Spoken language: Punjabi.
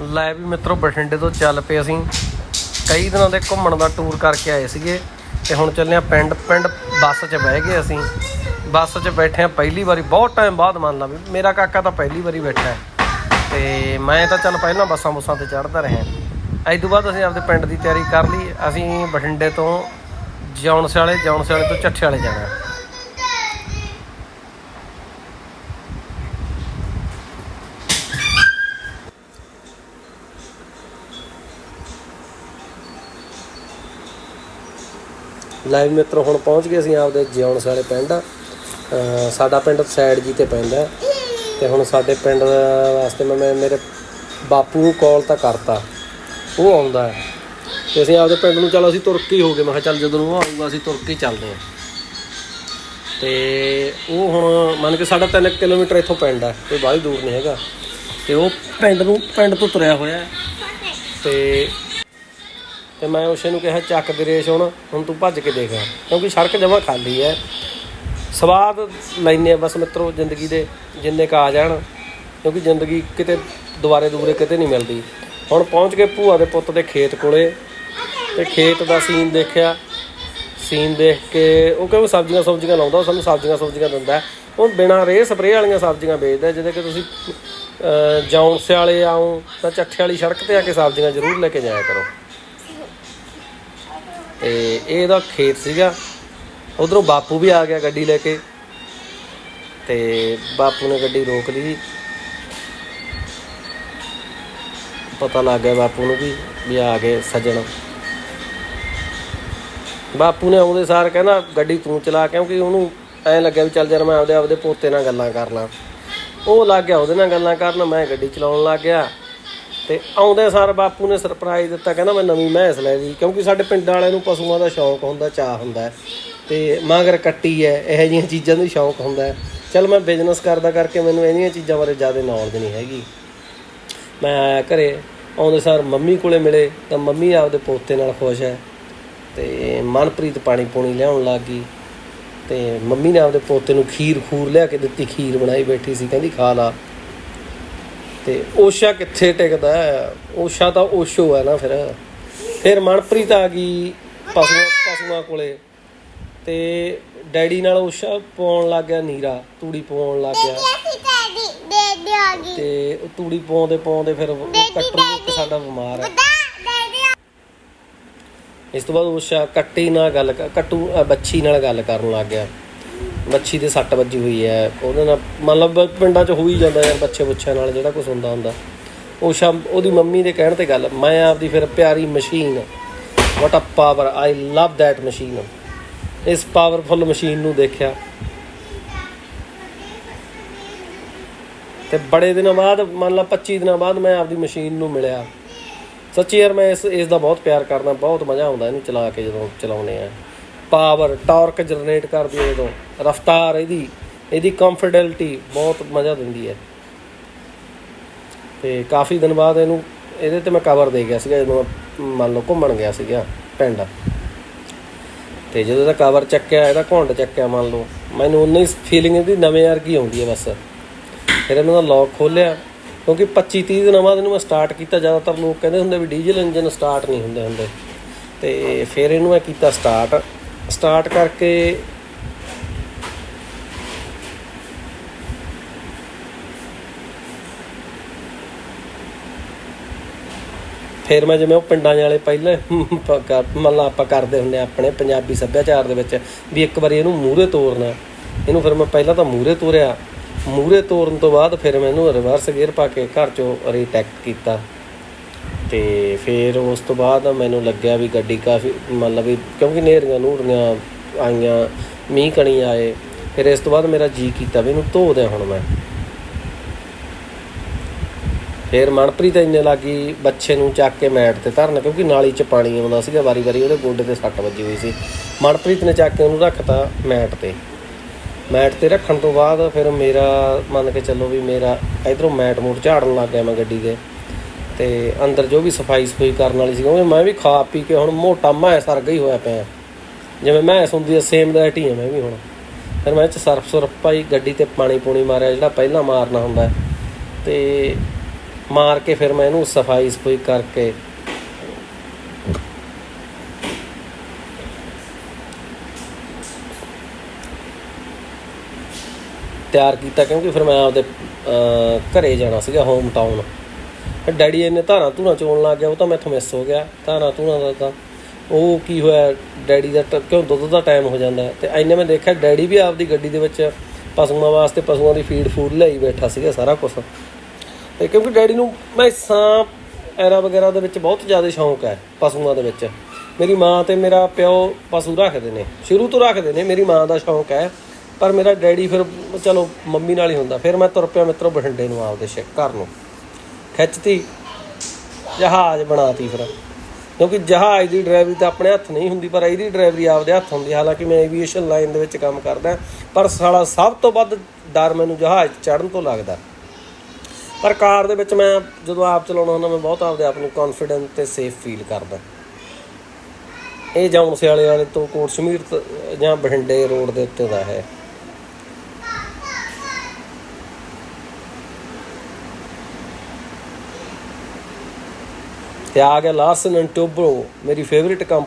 ਲੈ ਵੀ ਮਿੱਤਰੋ ਬਠਿੰਡੇ ਤੋਂ ਚੱਲ ਪਏ ਅਸੀਂ। ਕਈ ਦਿਨਾਂ ਦੇ ਘੁੰਮਣ ਦਾ ਟੂਰ ਕਰਕੇ ਆਏ ਸੀਗੇ ਤੇ ਹੁਣ ਚੱਲੇ ਆ ਪਿੰਡ ਪਿੰਡ ਬੱਸ 'ਚ ਬਹਿ ਗਏ ਅਸੀਂ। ਬੱਸ 'ਚ ਬੈਠੇ ਆ ਪਹਿਲੀ ਵਾਰੀ, ਬਹੁਤ ਟਾਈਮ ਬਾਅਦ ਮੰਨ ਲਾ ਵੀ, ਮੇਰਾ ਕਾਕਾ ਤਾਂ ਪਹਿਲੀ ਵਾਰੀ ਬੈਠਾ ਹੈ। ਤੇ ਮੈਂ ਤਾਂ ਚੱਲ ਪਹਿਲਾਂ ਬੱਸਾਂ ਬੁੱਸਾਂ ਤੇ ਚੜ੍ਹਦਾ ਰਿਹਾ। ਅੱਜ ਤੋਂ ਬਾਅਦ ਅਸੀਂ ਆਪਦੇ ਪਿੰਡ ਦੀ ਤਿਆਰੀ ਕਰ ਲਈ। ਅਸੀਂ ਬਠਿੰਡੇ ਤੋਂ ਜੌਨਸ ਵਾਲੇ ਜੌਨਸ ਵਾਲੇ ਤੋਂ ਚੱਠੇ ਵਾਲੇ ਜਾਣਾ। ਲਾਈਵ ਮਿੱਤਰੋ, ਹੁਣ ਪਹੁੰਚ ਗਏ ਅਸੀਂ ਆਪਦੇ ਜਿਉਣਸ ਵਾਲੇ ਪਿੰਡ। ਸਾਡਾ ਪਿੰਡ ਸਾਈਡ ਜੀ ਤੇ ਪੈਂਦਾ ਹੈ। ਤੇ ਹੁਣ ਸਾਡੇ ਪਿੰਡ ਵਾਸਤੇ ਮੈਂ ਮੇਰੇ ਬਾਪੂ ਨੂੰ ਕਾਲ ਤਾਂ ਕਰਤਾ। ਉਹ ਆਉਂਦਾ ਹੈ। ਤੇ ਅਸੀਂ ਆਪਦੇ ਪਿੰਡ ਨੂੰ ਚੱਲ ਅਸੀਂ ਤੁਰ ਕੇ ਹੀ ਹੋ ਗਏ। ਮੈਂ ਕਿਹਾ ਚੱਲ ਜਦੋਂ ਉਹ ਆਊਗਾ, ਅਸੀਂ ਤੁਰ ਕੇ ਹੀ ਚੱਲਦੇ ਹਾਂ। ਤੇ ਉਹ ਹੁਣ ਮੰਨ ਕੇ ਸਾਡਾ 3 ਕਿਲੋਮੀਟਰ ਇੱਥੋਂ ਪਿੰਡ ਹੈ। ਕੋਈ ਬਾਹਲੀ ਦੂਰ ਨਹੀਂ ਹੈਗਾ। ਤੇ ਉਹ ਪਿੰਡ ਨੂੰ ਪਿੰਡ ਤੋਂ ਤੁਰਿਆ ਹੋਇਆ ਹੈ। ਤੇ ਤੇ ਮੈਂ ਉਸੇ ਨੂੰ ਕਿਹਾ ਚੱਕ ਦੇ ਰੇਸ਼ ਹੁਣ ਹੁਣ ਤੂੰ ਭੱਜ ਕੇ ਦੇਖ ਕਿਉਂਕਿ ਸੜਕ ਜਮਾ ਖਾਲੀ ਹੈ ਸਵਾਦ ਲੈਨੇ ਆ ਬਸ ਮਿੱਤਰੋ ਜ਼ਿੰਦਗੀ ਦੇ ਜਿੰਨੇ ਕ ਆ ਜਾਣ ਕਿਉਂਕਿ ਜ਼ਿੰਦਗੀ ਕਿਤੇ ਦੁਬਾਰੇ ਦੂਰੇ ਕਿਤੇ ਨਹੀਂ ਮਿਲਦੀ। ਹੁਣ ਪਹੁੰਚ ਕੇ ਭੂਆ ਦੇ ਪੁੱਤ ਦੇ ਖੇਤ ਕੋਲੇ ਤੇ ਖੇਤ ਦਾ ਸੀਨ ਦੇਖਿਆ। ਸੀਨ ਦੇਖ ਕੇ ਉਹ ਕਹਿੰਦਾ ਸਬਜ਼ੀਆਂ ਸਬਜ਼ੀਆਂ ਲਾਉਂਦਾ ਉਹ ਸਾਨੂੰ ਸਬਜ਼ੀਆਂ ਸਬਜ਼ੀਆਂ ਦਿੰਦਾ। ਹੈ। ਉਹ ਬਿਨਾਂ ਰੇਹ ਸਪਰੇਅ ਵਾਲੀਆਂ ਸਬਜ਼ੀਆਂ ਵੇਚਦਾ ਜਿਹਦੇ ਕਿ ਤੁਸੀਂ ਅਹ, ਜੌਂਸੇ ਵਾਲੇ ਆਓ ਤਾਂ ਚੱਠੇ ਵਾਲੀ ਸੜਕ ਤੇ ਆ ਕੇ ਸਬਜ਼ੀਆਂ ਜ਼ਰੂਰ ਲੈ ਕੇ ਜਾਇਆ ਕਰੋ। ਤੇ ਇਹ ਇਹਦਾ ਖੇਤ ਸੀਗਾ। ਉਧਰੋਂ ਬਾਪੂ ਵੀ ਆ ਗਿਆ ਗੱਡੀ ਲੈ ਕੇ ਤੇ ਬਾਪੂ ਨੇ ਗੱਡੀ ਰੋਕ ਲਈ। ਪਤਾ ਲੱਗ ਗਿਆ ਬਾਪੂ ਨੂੰ ਵੀ ਵੀ ਆ ਗਏ ਸੱਜਣ। ਬਾਪੂ ਨੇ ਆਉਂਦੇ ਸਾਰ ਕਹਿੰਦਾ ਗੱਡੀ ਤੂੰ ਚਲਾ, ਕਿਉਂਕਿ ਉਹਨੂੰ ਐ ਲੱਗਿਆ ਵੀ ਚੱਲ ਯਾਰ ਮੈਂ ਆਪਦੇ ਆਪਦੇ ਪੋਤੇ ਨਾਲ ਗੱਲਾਂ ਕਰ ਲਾਂ ਉਹ ਲੱਗ ਗਿਆ ਉਹਦੇ ਨਾਲ ਗੱਲਾਂ ਕਰਨ, ਮੈਂ ਗੱਡੀ ਚਲਾਉਣ ਲੱਗ ਗਿਆ। ਤੇ ਆਉਂਦੇ ਸਾਰ ਬਾਪੂ ਨੇ ਸਰਪ੍ਰਾਈਜ਼ ਦਿੱਤਾ, ਕਹਿੰਦਾ ਮੈਂ ਨਵੀਂ ਮੈਂਸ ਲੈ ਲਈ, ਕਿਉਂਕਿ ਸਾਡੇ ਪਿੰਡ ਵਾਲਿਆਂ ਨੂੰ ਪਸ਼ੂਆਂ ਦਾ ਸ਼ੌਂਕ ਹੁੰਦਾ ਚਾਹ ਹੁੰਦਾ ਹੈ। ਤੇ ਮਗਰ ਕੱਟੀ ਹੈ, ਇਹੋ ਜਿਹੀਆਂ ਚੀਜ਼ਾਂ ਦਾ ਸ਼ੌਂਕ ਹੁੰਦਾ ਹੈ। ਚੱਲ ਮੈਂ ਬਿਜ਼ਨਸ ਕਰਦਾ ਕਰਕੇ ਮੈਨੂੰ ਇਹਨੀਆਂ ਚੀਜ਼ਾਂ ਬਾਰੇ ਜ਼ਿਆਦਾ ਨੌਲੇਜ ਨਹੀਂ ਹੈਗੀ ਮੈਂ ਆਇਆ ਘਰੇ ਆਉਂਦੇ ਸਾਰ ਮੰਮੀ ਕੋਲੇ ਮਿਲੇ, ਤਾਂ ਮੰਮੀ ਆਪਦੇ ਪੋਤੇ ਨਾਲ ਖੁਸ਼ ਹੈ ਤੇ ਮਨਪ੍ਰੀਤ ਪਾਣੀ ਪੂਣੀ ਲਿਆਉਣ ਲੱਗ ਗਈ ਤੇ ਮੰਮੀ ਨੇ ਆਪਦੇ ਪੋਤੇ ਨੂੰ ਖੀਰ ਖੂਰ ਲਿਆ ਕੇ ਦਿੱਤੀ, ਖੀਰ ਬਣਾਈ ਬੈਠੀ ਸੀ, ਕਹਿੰਦੀ ਖਾ ਲਾ ਤੇ ਓਸ਼ਾ ਕਿੱਥੇ ਟਿਕਦਾ? ਓਸ਼ਾ ਤਾਂ ਓਸ਼ੋ ਹੈ ਨਾ ਫਿਰ। ਫਿਰ ਮਨਪ੍ਰੀਤ ਆ ਗਈ ਪਸ਼ੂਆਂ ਪਸ਼ੂਆਂ ਕੋਲੇ। ਤੇ ਡੈਡੀ ਨਾਲ ਓਸ਼ਾ ਪਾਉਣ ਲੱਗ ਗਿਆ ਨੀਰਾ ਤੂੜੀ ਪਾਉਣ ਲੱਗ ਗਿਆ। ਤੇ ਉਹ ਤੂੜੀ ਪਾਉਂਦੇ ਪਾਉਂਦੇ ਫਿਰ ਉਹ ਕੱਟੂ ਇੱਕ ਸਾਡਾ ਬਿਮਾਰ ਹੈ। ਇਸ ਤੋਂ ਬਾਅਦ ਓਸ਼ਾ ਕੱਟੀ ਨਾਲ ਗੱਲ ਕੱਟੂ ਬੱਚੀ ਨਾਲ ਗੱਲ ਕਰਨ ਲੱਗ ਗਿਆ। ਮੱਛੀ ਦੇ ਸੱਟ ਵੱਜੀ ਹੋਈ ਹੈ। ਉਹਦੇ ਨਾਲ ਮਤਲਬ ਪਿੰਡਾਂ 'ਚ ਹੋ ਹੀ ਜਾਂਦਾ ਯਾਰ ਬੱਚੇ ਬੁੱਚਿਆਂ ਨਾਲ, ਜਿਹੜਾ ਕੁਝ ਹੁੰਦਾ ਹੁੰਦਾ। ਉਹ ਸ਼ਾਮ, ਉਹਦੀ ਮੰਮੀ ਦੇ ਕਹਿਣ ਤੇ ਗੱਲ, ਮੈਂ ਆਪਦੀ ਫਿਰ ਪਿਆਰੀ machine what a power I love that machine ਇਸ ਪਾਵਰਫੁਲ ਮਸ਼ੀਨ ਨੂੰ ਦੇਖਿਆ। ਤੇ ਬੜੇ ਦਿਨਾਂ ਬਾਅਦ, ਮੰਨ ਲਾ 25 ਦਿਨਾਂ ਬਾਅਦ ਮੈਂ ਆਪਦੀ ਮਸ਼ੀਨ ਨੂੰ ਮਿਲਿਆ। ਸੱਚੀ ਯਾਰ, ਮੈਂ ਇਸ ਇਸ ਦਾ ਬਹੁਤ ਪਿਆਰ ਕਰਦਾ, ਬਹੁਤ ਮਜ਼ਾ ਆਉਂਦਾ ਇਹਨੂੰ ਚਲਾ ਕੇ ਜਦੋਂ ਚਲਾਉਨੇ ਆ। ਪਾਵਰ ਟਾਰਕ ਜਨਰੇਟ ਕਰਦੀ ਹੈ ਜਦੋਂ। ਰਫ਼ਤਾਰ ਇਹਦੀ ਇਹਦੀ ਕੰਫਰਟੇਬਿਲਟੀ ਬਹੁਤ ਮਜ਼ਾ ਦਿੰਦੀ ਹੈ। ਤੇ ਕਾਫੀ ਦਿਨ ਬਾਅਦ ਇਹਨੂੰ, ਇਹਦੇ ਤੇ ਮੈਂ ਕਵਰ ਦੇ ਗਿਆ ਸੀਗਾ ਜਦੋਂ ਮੈਂ, ਮੰਨ ਲਓ ਘੁੰਮਣ ਗਿਆ ਸੀਗਾ ਪਿੰਡ। ਤੇ ਜਦੋਂ ਇਹਦਾ ਕਵਰ ਚੱਕਿਆ, ਇਹਦਾ ਘੁੰਡ ਚੱਕਿਆ ਮੰਨ ਲਓ, ਮੈਨੂੰ ਉਨੀ ਫੀਲਿੰਗ ਇਹਦੀ ਨਵੇਂ ਵਰਗੀ ਆਉਂਦੀ ਹੈ ਬਸ। ਫਿਰ ਇਹਨਾਂ ਦਾ ਲੌਕ ਖੋਲਿਆ ਕਿਉਂਕਿ 25 30 ਦਿਨਾਂ ਬਾਅਦ ਇਹਨੂੰ ਮੈਂ ਸਟਾਰਟ ਕੀਤਾ, ਜ਼ਿਆਦਾਤਰ ਲੋਕ ਕਹਿੰਦੇ ਹੁੰਦੇ ਵੀ ਡੀਜ਼ਲ ਇੰਜਨ ਸਟਾਰਟ ਨਹੀਂ ਹੁੰਦੇ ਹੁੰਦੇ। ਤੇ ਫਿਰ ਇਹਨੂੰ ਮੈਂ ਕੀਤਾ ਸਟਾਰਟ ਸਟਾਰਟ ਕਰਕੇ ਫਿਰ ਮੈਂ ਜਿਵੇਂ ਉਹ ਪਿੰਡਾਂ ਵਾਲੇ ਪਹਿਲੇ ਮਤਲਬ ਆਪਾਂ ਕਰਦੇ ਹੁੰਦੇ ਆ ਆਪਣੇ ਪੰਜਾਬੀ ਸੱਭਿਆਚਾਰ ਦੇ ਵਿੱਚ ਵੀ ਇੱਕ ਵਾਰੀ ਇਹਨੂੰ ਮੂਹਰੇ ਤੋਰਨਾ। ਇਹਨੂੰ ਫਿਰ ਮੈਂ ਪਹਿਲਾਂ ਤਾਂ ਮੂਹਰੇ ਤੋਰਿਆ। ਮੂਹਰੇ ਤੋਰਨ ਤੋਂ ਬਾਅਦ ਫਿਰ ਮੈਂ ਇਹਨੂੰ ਰਿਵਰਸ ਗੇਅਰ ਪਾ ਕੇ ਘਰ ਚੋਂ ਰੀਟੈਕ ਕੀਤਾ। ਤੇ ਫਿਰ ਉਸ ਤੋਂ ਬਾਅਦ ਮੈਨੂੰ ਲੱਗਿਆ ਵੀ ਗੱਡੀ ਕਾਫੀ ਮਤਲਬ ਵੀ ਕਿਉਂਕਿ ਨੇਰੀਆਂ ਨੂਰੀਆਂ ਆਈਆਂ, ਮੀਂਹ ਕਣੀ ਆਏ, ਫਿਰ ਇਸ ਤੋਂ ਬਾਅਦ ਮੇਰਾ ਜੀ ਕੀਤਾ ਵੀ ਇਹਨੂੰ ਧੋ ਦਿਆਂ ਹੁਣ ਮੈਂ। ਫਿਰ ਮਨਪ੍ਰੀਤ ਇੰਨੇ ਲੱਗੀ ਬੱਚੇ ਨੂੰ ਚੱਕ ਕੇ ਮੈਟ ਤੇ ਧਰਨ, ਕਿਉਂਕਿ ਨਾਲੀ 'ਚ ਪਾਣੀ ਆਉਂਦਾ ਸੀਗਾ ਵਾਰੀ-ਵਾਰੀ ਉਹਦੇ ਗੋਡੇ ਤੇ ਸੱਟ ਵੱਜੀ ਹੋਈ ਸੀ। ਮਨਪ੍ਰੀਤ ਨੇ ਚੱਕ ਕੇ ਉਹਨੂੰ ਰੱਖਤਾ ਮੈਟ ਤੇ। ਮੈਟ ਤੇ ਰੱਖਣ ਤੋਂ ਬਾਅਦ ਫਿਰ ਮੇਰਾ ਮੰਨ ਕੇ ਚੱਲੋ ਵੀ ਮੇਰਾ ਇਧਰੋਂ ਮੈਟ ਮੂਟ ਝਾੜਨ ਲੱਗ ਗਿਆ ਮੈਂ ਗੱਡੀ ਦੇ। ਤੇ ਅੰਦਰ ਜੋ ਵੀ ਸਫ਼ਾਈ ਸਫ਼ਾਈ ਕਰਨ ਵਾਲੀ ਸੀ ਕਿਉਂਕਿ ਮੈਂ ਵੀ ਖਾ ਪੀ ਕੇ ਹੁਣ ਮੋਟਾ ਮੈਂ ਸਰ ਗਈ ਹੋਇਆ ਪਿਆ। ਜਿਵੇਂ ਮੈਂ ਹੁੰਦੀ ਆ ਸੇਮ ਦਾ ਢੀ ਮੈਂ ਵੀ ਹੁਣ। ਫਿਰ ਮੈਂ ਇਹ 'ਚ ਸਰਫ ਸੁਰਫ ਪਾਈ ਗੱਡੀ ਤੇ ਪਾਣੀ ਪੂਣੀ ਮਾਰਿਆ ਜਿਹੜਾ ਪਹਿਲਾਂ ਮਾਰਨਾ ਹੁੰਦਾ। ਹੈ। ਤੇ ਮਾਰ ਕੇ ਫਿਰ ਮੈਂ ਇਹਨੂੰ ਸਫ਼ਾਈ ਸਫ਼ਾਈ ਕਰਕੇ ਤਿਆਰ ਕੀਤਾ ਕਿਉਂਕਿ ਫਿਰ ਮੈਂ ਆਪਦੇ ਅਹ, ਘਰੇ ਜਾਣਾ ਸੀਗਾ ਹੋਮ ਟਾਊਨ ਫਿਰ ਡੈਡੀ ਇਹਨੇ ਧਾਰਾਂ ਧੂਣਾ ਚੋਣ ਲੱਗ ਗਿਆ, ਉਹ ਤਾਂ ਮੈਥੋਂ ਮਿਸ ਹੋ ਗਿਆ। ਧਾਰਾਂ ਧੂਣਾ ਦਾ ਤਾਂ ਉਹ ਕੀ ਹੋਇਆ, ਡੈਡੀ ਦਾ ਟ- ਕਿਉਂ ਦੁੱਧ ਦਾ ਟਾਈਮ ਹੋ ਜਾਂਦਾ ਹੈ। ਤੇ ਐਨੇ ਮੈਂ ਦੇਖਿਆ ਡੈਡੀ ਵੀ ਆਪਦੀ ਗੱਡੀ ਦੇ ਵਿੱਚ ਪਸ਼ੂਆਂ ਵਾਸਤੇ ਪਸ਼ੂਆਂ ਦੀ ਫੀਡ ਫੂਡ ਲਈ ਬੈਠਾ ਸੀਗਾ ਸਾਰਾ ਕੁਝ ਤੇ ਕਿਉਂਕਿ ਡੈਡੀ ਨੂੰ ਮੈਸਾਂ ਐਰਾ ਵਗੈਰਾ ਦੇ ਵਿੱਚ ਬਹੁਤ ਜ਼ਿਆਦਾ ਸ਼ੌਂਕ ਹੈ, ਪਸ਼ੂਆਂ ਦੇ ਵਿੱਚ। ਮੇਰੀ ਮਾਂ ਤੇ ਮੇਰਾ ਪਿਓ ਪਸ਼ੂ ਰੱਖਦੇ ਨੇ, ਸ਼ੁਰੂ ਤੋਂ ਰੱਖਦੇ ਨੇ, ਮੇਰੀ ਮਾਂ ਦਾ ਸ਼ੌਂਕ ਹੈ। ਪਰ ਮੇਰਾ ਡੈਡੀ ਫਿਰ ਚਲੋ ਮੰਮੀ ਨਾਲ ਹੀ ਹੁੰਦਾ, ਫਿਰ ਮੈਂ ਤੁਰ ਪਿਆ ਮਿੱਤਰੋ ਬਠਿੰਡੇ ਨੂੰ ਆਪਦੇ ਸ਼ਹਿ ਘਰ ਨੂੰ। ਖਿੱਚਤੀ, ਜਹਾਜ਼ ਬਣਾਤੀ ਫਿਰ। ਕਿਉਂਕਿ ਜਹਾਜ਼ ਦੀ ਡਰਾਈਵਰੀ ਤਾਂ ਆਪਣੇ ਹੱਥ ਨਹੀਂ ਹੁੰਦੀ, ਪਰ ਇਹਦੀ ਡਰਾਈਵਰੀ ਆਪਦੇ ਹੱਥ ਹੁੰਦੀ। ਹਾਲਾਂਕਿ ਮੈਂ ਐਵੀਏਸ਼ਨ ਲਾਈਨ ਦੇ ਵਿੱਚ ਕੰਮ ਕਰਦਾ, ਪਰ ਸਾਲਾ ਸਭ ਤੋਂ ਵੱਧ ਡਰ ਮੈਨੂੰ ਜਹਾਜ਼ ਚੜਨ ਤੋਂ ਲੱਗਦਾ। ਪਰ ਕਾਰ ਦੇ ਵਿੱਚ ਮੈਂ ਜਦੋਂ ਆਪ ਚਲਾਉਣਾ ਹੁੰਦਾ, ਮੈਂ ਬਹੁਤ ਆਪਦੇ ਆਪ ਨੂੰ ਕੌਨਫੀਡੈਂਟ ਤੇ ਸੇਫ ਫੀਲ ਕਰਦਾ। ਇਹ ਜੌਂਸੇ ਵਾਲੇ ਵਾਲੇ ਤੋਂ ਕੋਟ ਸ਼ਮੀਰ ਜਾਂ ਬਠਿੰਡੇ ਰੋਡ ਦੇ ਉੱਤੇ ਦਾ ਹੈ। ਤੇ ਆ ਗਿਆ ਲਾਰਸਨ ਐਂਡ ਟੋਬਰੋ ਮੇਰੀ ਫੇਵਰਿਟ ਕੰਪਨੀ